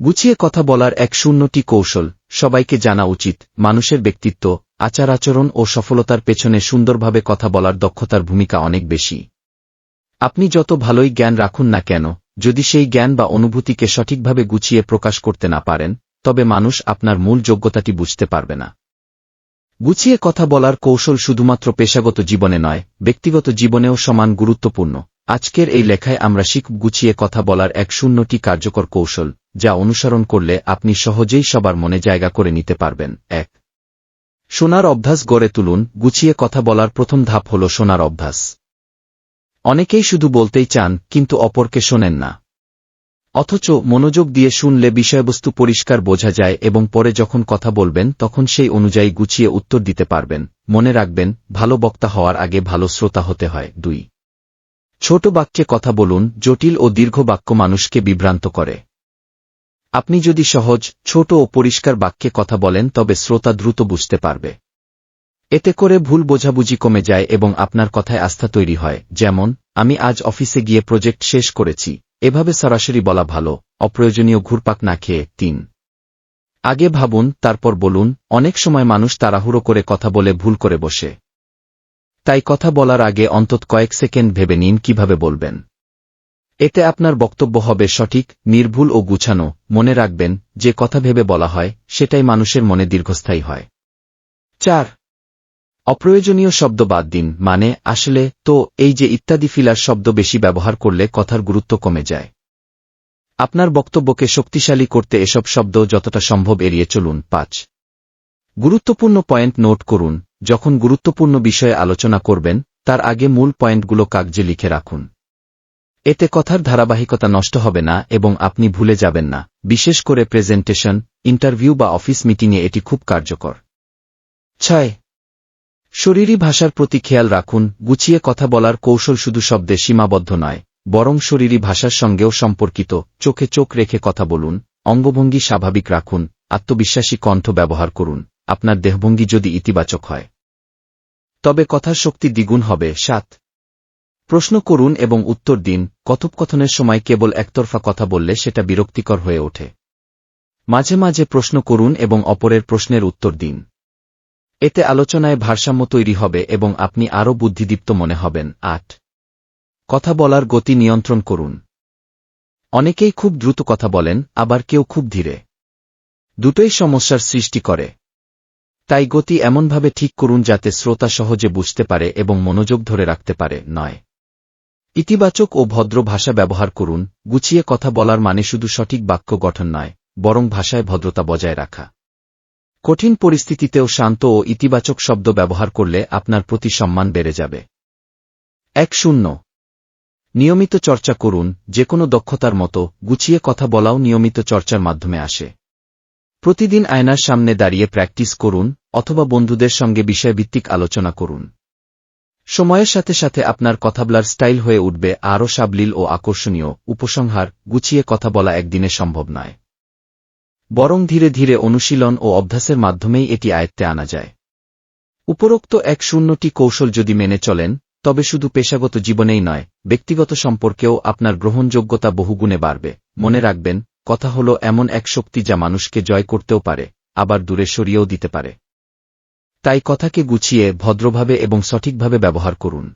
গুছিয়ে কথা বলার এক শূন্যটি কৌশল, সবাইকে জানা উচিত, মানুষের ব্যক্তিত্ব, আচার আচরণ ও সফলতার পেছনে সুন্দরভাবে কথা বলার দক্ষতার ভূমিকা অনেক বেশি। আপনি যত ভালোই জ্ঞান রাখুন না কেন, যদি সেই জ্ঞান বা অনুভূতিকে সঠিকভাবে গুছিয়ে প্রকাশ করতে না পারেন, তবে মানুষ আপনার মূল যোগ্যতাটি বুঝতে পারবে না। গুছিয়ে কথা বলার কৌশল শুধুমাত্র পেশাগত জীবনে নয়, ব্যক্তিগত জীবনেও সমান গুরুত্বপূর্ণ। আজকের এই লেখায় আমরা শিখ গুছিয়ে কথা বলার এক শূন্যটি কার্যকর কৌশল যা অনুসরণ করলে আপনি সহজেই সবার মনে জায়গা করে নিতে পারবেন। এক। সোনার অভ্যাস গড়ে তুলুন। গুছিয়ে কথা বলার প্রথম ধাপ হল সোনার অভ্যাস। অনেকেই শুধু বলতেই চান, কিন্তু অপরকে শোনেন না। অথচ মনোযোগ দিয়ে শুনলে বিষয়বস্তু পরিষ্কার বোঝা যায় এবং পরে যখন কথা বলবেন, তখন সেই অনুযায়ী গুছিয়ে উত্তর দিতে পারবেন। মনে রাখবেন, ভালো বক্তা হওয়ার আগে ভালো শ্রোতা হতে হয়। দুই। ছোট বাক্যে কথা বলুন। জটিল ও দীর্ঘ বাক্য মানুষকে বিভ্রান্ত করে। আপনি যদি সহজ, ছোট ও পরিষ্কার বাক্যে কথা বলেন, তবে শ্রোতা দ্রুত বুঝতে পারবে। এতে করে ভুল বোঝাবুঝি কমে যায় এবং আপনার কথায় আস্থা তৈরি হয়, যেমন, আমি আজ অফিসে গিয়ে প্রজেক্ট শেষ করেছি, এভাবে সরাসরি বলা ভালো, অপ্রয়োজনীয় ঘুরপাক না খেয়ে, তিন। আগে ভাবুন, তারপর বলুন, অনেক সময় মানুষ তাড়াহুড়ো করে কথা বলে ভুল করে বসে। তাই কথা বলার আগে অন্তত কয়েক সেকেন্ড ভেবে নিন কীভাবে বলবেন। এতে আপনার বক্তব্য হবে সঠিক, নির্ভুল ও গুছানো। মনে রাখবেন, যে কথা ভেবে বলা হয়, সেটাই মানুষের মনে দীর্ঘস্থায়ী হয়। চার। অপ্রয়োজনীয় শব্দ বাদ দিন মানে আসলে, তো, এই যে ইত্যাদি ফিলার শব্দ বেশি ব্যবহার করলে কথার গুরুত্ব কমে যায়। আপনার বক্তব্যকে শক্তিশালী করতে এসব শব্দ যতটা সম্ভব এড়িয়ে চলুন। পাঁচ। গুরুত্বপূর্ণ পয়েন্ট নোট করুন। যখন গুরুত্বপূর্ণ বিষয়ে আলোচনা করবেন, তার আগে মূল পয়েন্টগুলো কাগজে লিখে রাখুন। এতে কথার ধারাবাহিকতা নষ্ট হবে না এবং আপনি ভুলে যাবেন না। বিশেষ করে প্রেজেন্টেশন, ইন্টারভিউ বা অফিস মিটিংয়ে এটি খুব কার্যকর। ছয়। শরীরী ভাষার প্রতি খেয়াল রাখুন, গুছিয়ে কথা বলার কৌশল শুধু শব্দে সীমাবদ্ধ নয়, বরং শরীরী ভাষার সঙ্গেও সম্পর্কিত, চোখে চোখ রেখে কথা বলুন, অঙ্গভঙ্গি স্বাভাবিক রাখুন, আত্মবিশ্বাসী কণ্ঠ ব্যবহার করুন, আপনার দেহভঙ্গি যদি ইতিবাচক হয়। তবে কথার শক্তি দ্বিগুণ হবে। সাত। প্রশ্ন করুন এবং উত্তর দিন, কথোপকথনের সময় কেবল একতরফা কথা বললে সেটা বিরক্তিকর হয়ে ওঠে। মাঝে মাঝে প্রশ্ন করুন এবং অপরের প্রশ্নের উত্তর দিন। এতে আলোচনায় ভারসাম্য তৈরি হবে এবং আপনি আরও বুদ্ধিদীপ্ত মনে হবেন। আট। কথা বলার গতি নিয়ন্ত্রণ করুন। অনেকেই খুব দ্রুত কথা বলেন, আবার কেউ খুব ধীরে। দুটোই সমস্যার সৃষ্টি করে। তাই গতি এমনভাবে ঠিক করুন যাতে শ্রোতা সহজে বুঝতে পারে এবং মনোযোগ ধরে রাখতে পারে। নয়। ইতিবাচক ও ভদ্র ভাষা ব্যবহার করুন, গুছিয়ে কথা বলার মানে শুধু সঠিক বাক্য গঠন নয়, বরং ভাষায় ভদ্রতা বজায় রাখা। কঠিন পরিস্থিতিতেও শান্ত ও ইতিবাচক শব্দ ব্যবহার করলে আপনার প্রতি সম্মান বেড়ে যাবে। এক শূন্য। নিয়মিত চর্চা করুন যে কোনো দক্ষতার মতো, গুছিয়ে কথা বলাও নিয়মিত চর্চার মাধ্যমে আসে। প্রতিদিন আয়নার সামনে দাঁড়িয়ে প্র্যাকটিস করুন, অথবা বন্ধুদের সঙ্গে বিষয়ভিত্তিক আলোচনা করুন। সময়ের সাথে সাথে আপনার কথা বলার স্টাইল হয়ে উঠবে আরও সাবলীল ও আকর্ষণীয়, উপসংহার, গুছিয়ে কথা বলা একদিনে সম্ভব নয়। বরং ধীরে ধীরে অনুশীলন ও অভ্যাসের মাধ্যমেই এটি আয়ত্তে আনা যায়। উপরোক্ত এক শূন্যটি কৌশল যদি মেনে চলেন, তবে শুধু পেশাগত জীবনেই নয়, ব্যক্তিগত সম্পর্কেও আপনার গ্রহণযোগ্যতা বহুগুণে বাড়বে। মনে রাখবেন, কথা হল এমন এক শক্তি যা মানুষকে জয় করতেও পারে, আবার দূরে সরিয়েও দিতে পারে। তাই কথাকে গুছিয়ে ভদ্রভাবে এবং সঠিকভাবে ব্যবহার করুন।